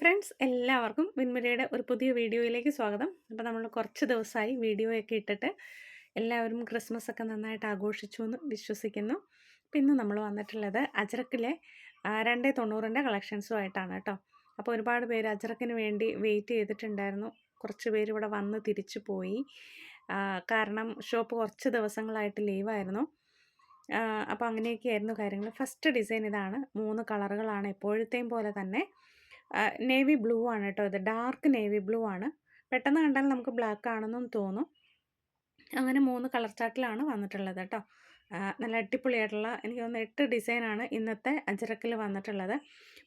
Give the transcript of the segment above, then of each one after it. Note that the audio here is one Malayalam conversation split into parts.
ഫ്രണ്ട്സ് എല്ലാവർക്കും വിൻമരിയുടെ ഒരു പുതിയ വീഡിയോയിലേക്ക് സ്വാഗതം. അപ്പോൾ നമ്മൾ കുറച്ച് ദിവസമായി വീഡിയോയൊക്കെ ഇട്ടിട്ട് എല്ലാവരും ക്രിസ്മസ് ഒക്കെ നന്നായിട്ട് ആഘോഷിച്ചു എന്ന് വിശ്വസിക്കുന്നു. അപ്പോൾ ഇന്ന് നമ്മൾ വന്നിട്ടുള്ളത് അജറക്കിലെ രണ്ട് തൊണ്ണൂറിന്റെ കളക്ഷൻസുമായിട്ടാണ് കേട്ടോ. അപ്പോൾ ഒരുപാട് പേര് അജറക്കിന് വേണ്ടി വെയിറ്റ് ചെയ്തിട്ടുണ്ടായിരുന്നു. കുറച്ച് പേര് ഇവിടെ വന്ന് തിരിച്ചു പോയി. കാരണം ഷോപ്പ് കുറച്ച് ദിവസങ്ങളായിട്ട് ലീവായിരുന്നു അപ്പോൾ അങ്ങനെയൊക്കെയായിരുന്നു കാര്യങ്ങൾ. ഫസ്റ്റ് ഡിസൈൻ ഇതാണ്. മൂന്ന് കളറുകളാണ്. എപ്പോഴത്തെയും പോലെ തന്നെ നേവി ബ്ലൂ ആണ് കേട്ടോ ഇത്. ഡാർക്ക് നേവി ബ്ലൂ ആണ്. പെട്ടെന്ന് കണ്ടാൽ നമുക്ക് ബ്ലാക്ക് ആണെന്നും തോന്നും. അങ്ങനെ മൂന്ന് കളർ ചാർട്ടിലാണ് വന്നിട്ടുള്ളത് കേട്ടോ. നല്ല അടിപൊളിയായിട്ടുള്ള എനിക്ക് തോന്നുന്നു എട്ട് ഡിസൈനാണ് ഇന്നത്തെ അജറക്കിൽ വന്നിട്ടുള്ളത്.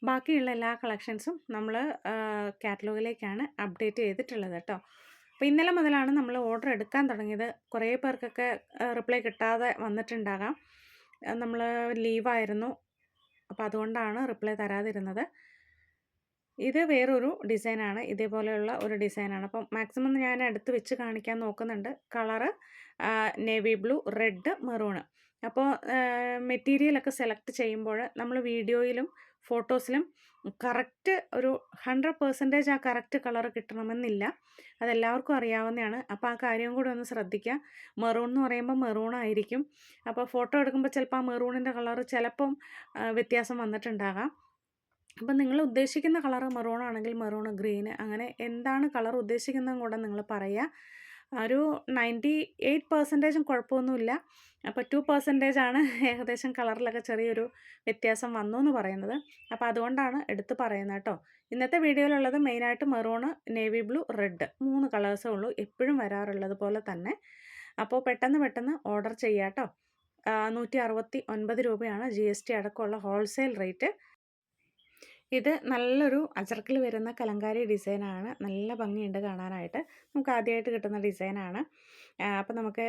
ബാക്കിയുള്ള എല്ലാ കളക്ഷൻസും നമ്മൾ കാറ്റലോഗിലേക്കാണ് അപ്ഡേറ്റ് ചെയ്തിട്ടുള്ളത് കേട്ടോ. അപ്പോൾ ഇന്നലെ മുതലാണ് നമ്മൾ ഓർഡർ എടുക്കാൻ തുടങ്ങിയത്. കുറേ പേർക്കൊക്കെ റിപ്ലൈ കിട്ടാതെ വന്നിട്ടുണ്ടാകാം. നമ്മൾ ലീവായിരുന്നു. അപ്പോൾ അതുകൊണ്ടാണ് റിപ്ലൈ തരാതിരുന്നത്. ഇത് വേറൊരു ഡിസൈനാണ്. ഇതേപോലെയുള്ള ഒരു ഡിസൈനാണ്. അപ്പം മാക്സിമം ഞാൻ അടുത്ത് വെച്ച് കാണിക്കാൻ നോക്കുന്നുണ്ട്. Colour navy blue red maroon. അപ്പോൾ മെറ്റീരിയലൊക്കെ സെലക്ട് ചെയ്യുമ്പോൾ നമ്മൾ വീഡിയോയിലും ഫോട്ടോസിലും കറക്റ്റ് ഒരു ഹൺഡ്രഡ് പെർസെന്റേജ് ആ കറക്റ്റ് കളർ കിട്ടണമെന്നില്ല. അതെല്ലാവർക്കും അറിയാവുന്നതാണ്. അപ്പോൾ ആ കാര്യം കൂടി ഒന്ന് ശ്രദ്ധിക്കുക. മെറൂൺ എന്ന് പറയുമ്പോൾ മെറൂൺ ആയിരിക്കും. അപ്പോൾ ഫോട്ടോ എടുക്കുമ്പോൾ ചിലപ്പോൾ ആ മെറൂണിന്റെ കളർ ചിലപ്പം വ്യത്യാസം വന്നിട്ടുണ്ടാകാം. അപ്പം നിങ്ങൾ ഉദ്ദേശിക്കുന്ന കളർ മെറൂൺ ആണെങ്കിൽ മെറൂൺ ഗ്രീൻ അങ്ങനെ എന്താണ് കളർ ഉദ്ദേശിക്കുന്നതും കൂടെ നിങ്ങൾ പറയുക ഒരു നയന്റി എയ്റ്റ് പെർസെന്റേജും കുഴപ്പമൊന്നുമില്ല. അപ്പോൾ ടു പെർസെന്റേജ് ആണ് ഏകദേശം കളറിലൊക്കെ ചെറിയൊരു വ്യത്യാസം വന്നു എന്ന് പറയുന്നത്. അപ്പോൾ അതുകൊണ്ടാണ് എടുത്ത് പറയുന്നത് കേട്ടോ. ഇന്നത്തെ വീഡിയോയിലുള്ളത് മെയിനായിട്ട് മെറൂണ് നേവി ബ്ലൂ റെഡ് മൂന്ന് കളേഴ്സേ ഉള്ളൂ എപ്പോഴും വരാറുള്ളത് പോലെ തന്നെ. അപ്പോൾ പെട്ടെന്ന് പെട്ടെന്ന് ഓർഡർ ചെയ്യാം കേട്ടോ. നൂറ്റി അറുപത്തി ഒൻപത് രൂപയാണ് ജി എസ് ടി അടക്കമുള്ള ഹോൾസെയിൽ റേറ്റ് ഇത് നല്ലൊരു അജർക്കിൽ വരുന്ന കലങ്കാരി ഡിസൈനാണ്. നല്ല ഭംഗിയുണ്ട് കാണാനായിട്ട്. നമുക്ക് ആദ്യമായിട്ട് കിട്ടുന്ന ഡിസൈനാണ്. അപ്പോൾ നമുക്ക്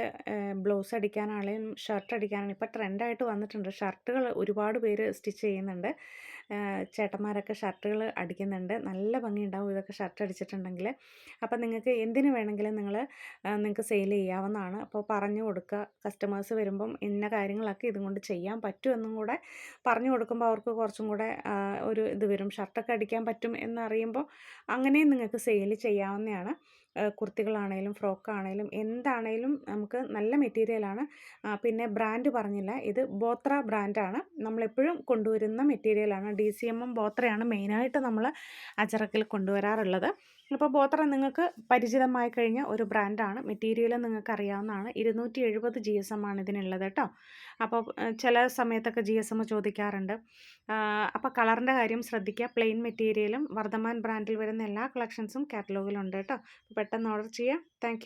ബ്ലൗസ് അടിക്കാനാണെങ്കിലും ഷർട്ട് അടിക്കാനാണെങ്കിലും ഇപ്പോൾ ട്രെൻഡായിട്ട് വന്നിട്ടുണ്ട്. ഷർട്ടുകൾ ഒരുപാട് പേര് സ്റ്റിച്ച് ചെയ്യുന്നുണ്ട്. ചേട്ടന്മാരൊക്കെ ഷർട്ടുകൾ അടിക്കുന്നുണ്ട്. നല്ല ഭംഗിയുണ്ടാവും ഇതൊക്കെ ഷർട്ട് അടിച്ചിട്ടുണ്ടെങ്കിൽ അപ്പോൾ നിങ്ങൾക്ക് എന്തിനു വേണമെങ്കിലും നിങ്ങൾ നിങ്ങൾക്ക് സെയിൽ ചെയ്യാവുന്നതാണ്. അപ്പോൾ പറഞ്ഞു കൊടുക്കുക. കസ്റ്റമേഴ്സ് വരുമ്പം ഇന്ന കാര്യങ്ങളൊക്കെ ഇതും കൊണ്ട് ചെയ്യാൻ പറ്റുമെന്നും കൂടെ പറഞ്ഞു കൊടുക്കുമ്പോൾ അവർക്ക് കുറച്ചും കൂടെ ഒരു ഇത് വരും. ഷർട്ടൊക്കെ അടിക്കാൻ പറ്റും എന്നറിയുമ്പോൾ അങ്ങനെയും നിങ്ങൾക്ക് സെയിൽ ചെയ്യാവുന്നതാണ്. കുർത്തികളാണേലും ഫ്രോക്കാണേലും എന്താണേലും നമുക്ക് നല്ല മെറ്റീരിയലാണ്. പിന്നെ ബ്രാൻഡ് പറഞ്ഞില്ല. ഇത് ബോത്ര ബ്രാൻഡാണ്. നമ്മളെപ്പോഴും കൊണ്ടുവരുന്ന മെറ്റീരിയലാണ്. ഡി സി എമ്മും ബോത്രയാണ് മെയിനായിട്ട് നമ്മൾ അച്ചറക്കിൽ കൊണ്ടുവരാറുള്ളത്. അപ്പോൾ ബോത്ര നിങ്ങൾക്ക് പരിചിതമായി കഴിഞ്ഞ ഒരു ബ്രാൻഡാണ്. മെറ്റീരിയൽ നിങ്ങൾക്ക് അറിയാവുന്നതാണ് ഇരുന്നൂറ്റി എഴുപത് ജി എസ് എം ആണ് ഇതിനുള്ളത് കേട്ടോ. അപ്പോൾ ചില സമയത്തൊക്കെ ജി എസ് എം ചോദിക്കാറുണ്ട്. അപ്പോൾ കളറിന്റെ കാര്യം ശ്രദ്ധിക്കുക. പ്ലെയിൻ മെറ്റീരിയലും വർദ്ധമാൻ ബ്രാൻഡിൽ വരുന്ന എല്ലാ കളക്ഷൻസും കാറ്റലോഗിലുണ്ട് കേട്ടോ. പെട്ടെന്ന് ഓർഡർ ചെയ്യാം. താങ്ക്